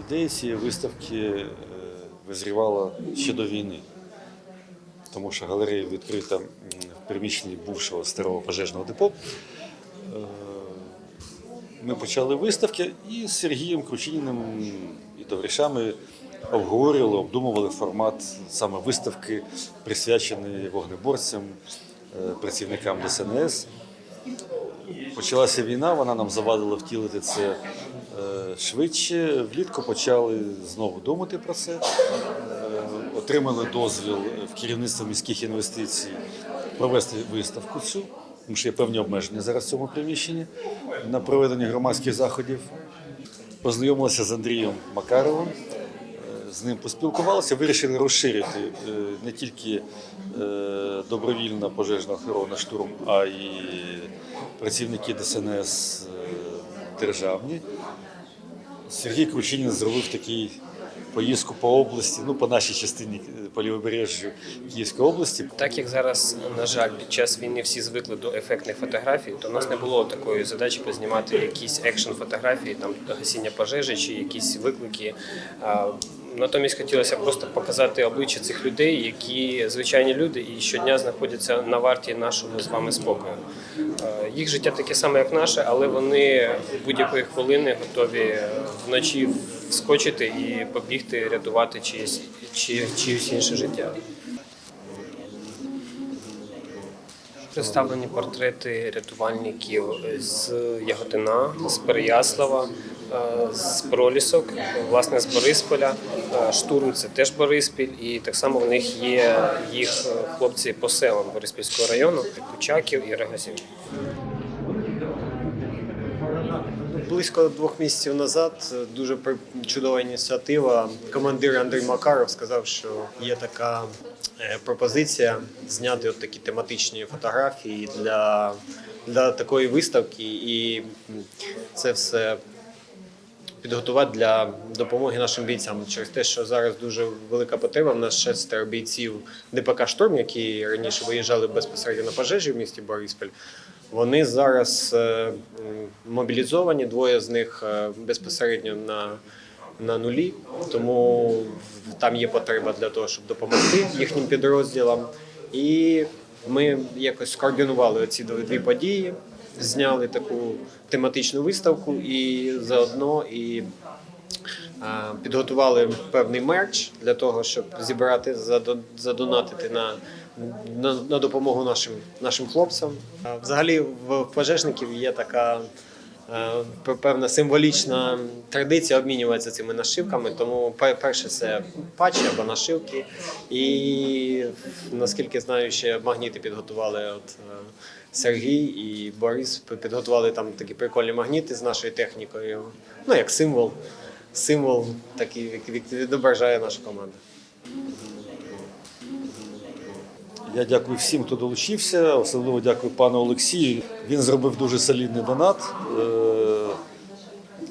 Ідея цієї виставки е, визрівала ще до війни, тому що галерея відкрита в приміщенні бувшого старого пожежного депо. Е, Ми почали виставки і з Сергієм Кручиніним і товаришами обговорювали, обдумували формат саме виставки, присвячений вогнеборцям, е, працівникам ДСНС. Почалася війна, вона нам завадила втілити це е, швидше. Влітку почали знову думати про це. Е, Отримали дозвіл в керівництво міських інвестицій провести виставку цю, тому що є певні обмеження зараз в цьому приміщенні на проведення громадських заходів. Познайомилися з Андрієм Макаровим. З ним поспілкувалися, вирішили розширити е, не тільки е, добровільна пожежна охорона штурм, а й працівники ДСНС е, державні. Сергій Кручинін зробив такий поїздку по області, ну по нашій частині по лівобережжю Київської області. Так як зараз, на жаль, під час війни всі звикли до ефектних фотографій, то в нас не було такої задачі познімати якісь екшн фотографії, там гасіння пожежі чи якісь виклики. Натомість хотілося просто показати обличчя цих людей, які звичайні люди і щодня знаходяться на варті нашого з вами спокою. Е, Їх життя таке саме, як наше, але вони будь-якої хвилини готові вночі вскочити і побігти, рятувати чиєсь, чи, чиєсь інше життя. Представлені портрети рятувальників з Яготина, з Переяслава, з Пролісок, власне, з Борисполя. Е, Штурм це теж Бориспіль, і так само в них є їх е, хлопці по селам Бориспільського району, Кучаків і Регазів. Близько двох місяців назад е, дуже чудова ініціатива. Командир Андрій Макаров сказав, що є така е, пропозиція зняти от такі тематичні фотографії для, для такої виставки, і це все підготувати для допомоги нашим бійцям через те, що зараз дуже велика потреба. В нас шестеро бійців ДПК Шторм, які раніше виїжджали безпосередньо на пожежі в місті Бориспіль. Вони зараз е, мобілізовані, двоє з них е, безпосередньо на, на нулі, тому там є потреба для того, щоб допомогти їхнім підрозділам. І ми якось скоординували ці дві події, зняли таку тематичну виставку і заодно і підготували певний мерч для того, щоб зібрати, задонатити на, на, на допомогу нашим, нашим хлопцям. Взагалі в пожежників є така певна символічна традиція обмінюватися цими нашивками. Тому пе- перше це патчі або нашивки. І наскільки знаю, ще магніти підготували от. е, Сергій і Борис підготували там такі прикольні магніти з нашою технікою. Ну, як символ, символ такий, який відображає нашу команду. Я дякую всім, хто долучився. Особливо дякую пану Олексію. Він зробив дуже солідний донат. Е,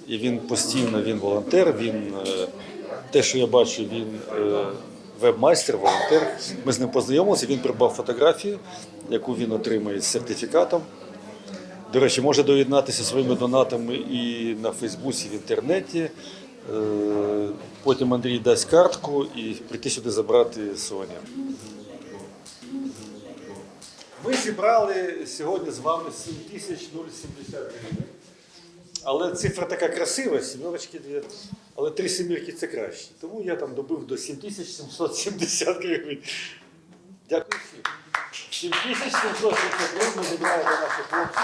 І він постійно він волонтер. Він е, те, що я бачу, він е, веб-майстер, волонтер. Ми з ним познайомилися. Він придбав фотографію, яку він отримає з сертифікатом. До речі, може доєднатися своїми донатами і на Фейсбуці, в інтернеті. Потім Андрій дасть картку і прийти сюди забрати Соня. Ми зібрали сьогодні з вами 7070 гривень. Але цифра така красива, сімерочки дві, але три сімірки це краще. Тому я там добив до 7770 гривень. Дякую всім. 7770 гривень ми зібрали для наших хлопців.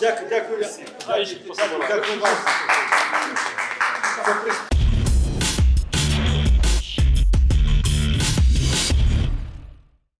Дякую, дякую всім. Дякую вам.